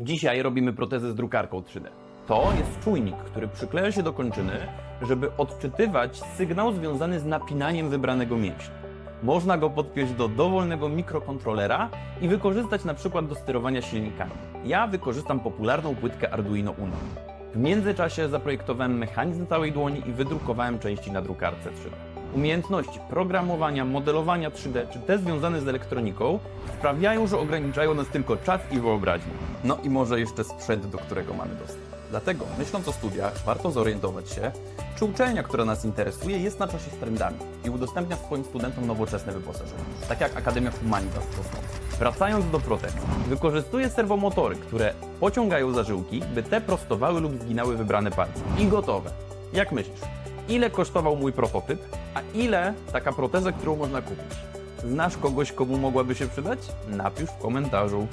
Dzisiaj robimy protezę z drukarką 3D. To jest czujnik, który przykleja się do kończyny, żeby odczytywać sygnał związany z napinaniem wybranego mięśnia. Można go podpiąć do dowolnego mikrokontrolera i wykorzystać na przykład do sterowania silnikami. Ja wykorzystam popularną płytkę Arduino Uno. W międzyczasie zaprojektowałem mechanizm całej dłoni i wydrukowałem części na drukarce 3D. Umiejętności programowania, modelowania 3D czy te związane z elektroniką sprawiają, że ograniczają nas tylko czas i wyobraźnię. No i może jeszcze sprzęt, do którego mamy dostęp. Dlatego, myśląc o studiach, warto zorientować się, czy uczelnia, która nas interesuje, jest na czasie z trendami i udostępnia swoim studentom nowoczesne wyposażenie, tak jak Akademia Humanitas w. Wracając do protez, wykorzystuje serwomotory, które pociągają zażyłki, by te prostowały lub zginały wybrane palce. I gotowe. Jak myślisz, ile kosztował mój prototyp, a ile taka proteza, którą można kupić? Znasz kogoś, komu mogłaby się przydać? Napisz w komentarzu.